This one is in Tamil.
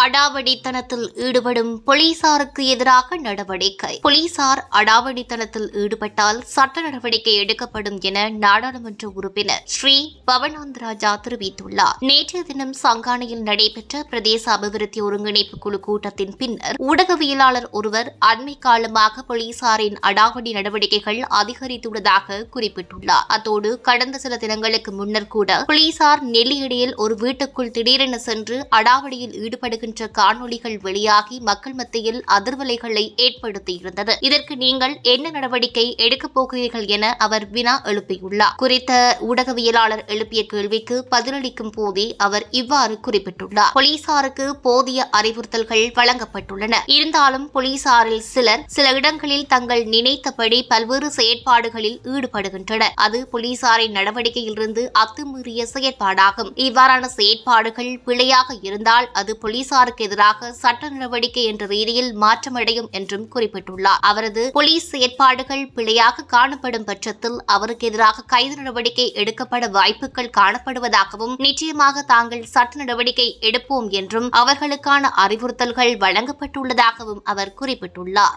அடாவடித்தனத்தில் ஈடுபடும் போலீசாருக்கு எதிராக நடவடிக்கை. போலீசார் அடாவடித்தனத்தில் ஈடுபட்டால் சட்ட நடவடிக்கை எடுக்கப்படும் என நாடாளுமன்ற உறுப்பினர் ஸ்ரீ பவனாந்த் ராஜா தெரிவித்துள்ளார். நேற்றைய தினம் சங்கானையில் நடைபெற்ற பிரதேச அபிவிருத்தி ஒருங்கிணைப்பு குழு கூட்டத்தின் பின்னர் ஊடகவியலாளர் ஒருவர் அண்மை காலமாக போலீசாரின் அடாவடி நடவடிக்கைகள் அதிகரித்துள்ளதாக குறிப்பிட்டுள்ளார். அத்தோடு கடந்த சில தினங்களுக்கு முன்னர் கூட போலீசார் நெல்லியடியில் ஒரு வீட்டுக்குள் திடீரென சென்று அடாவடியில் ஈடுபடுகின்ற காணொளிகள் வெளியாகி மக்கள் மத்தியில் அதிர்வலைகளை ஏற்படுத்தியிருந்தது. இதற்கு நீங்கள் என்ன நடவடிக்கை எடுக்கப் போகிறீர்கள் என அவர் வினா எழுப்பியுள்ளார். குறித்த ஊடகவியலாளர் எழுப்பிய கேள்விக்கு பதிலளிக்கும் போதே அவர் இவ்வாறு குறிப்பிட்டுள்ளார். போலீசாருக்கு போதிய அறிவுறுத்தல்கள் வழங்கப்பட்டுள்ளன. இருந்தாலும் போலீசாரில் சிலர் சில இடங்களில் தங்கள் நினைத்தபடி பல்வேறு செயற்பாடுகளில் ஈடுபடுகின்றனர். அது போலீசாரின் நடவடிக்கையிலிருந்து அத்துமீறிய செயற்பாடாகும். இவ்வாறான செயற்பாடுகள் பிழையாக இருந்தால் அது போலீசார் போலீசாருக்கு எதிராக சட்ட நடவடிக்கை என்ற ரீதியில் மாற்றமடையும் என்றும் குறிப்பிட்டுள்ளார். அவரது போலீஸ் செயற்பாடுகள் பிழையாக காணப்படும் பட்சத்தில் அவருக்கு எதிராக கைது நடவடிக்கை எடுக்கப்பட வாய்ப்புகள் காணப்படுவதாகவும் நிச்சயமாக தாங்கள் சட்ட நடவடிக்கை எடுப்போம் என்றும் அவர்களுக்கான அறிவுறுத்தல்கள் வழங்கப்பட்டுள்ளதாகவும் அவர் குறிப்பிட்டுள்ளார்.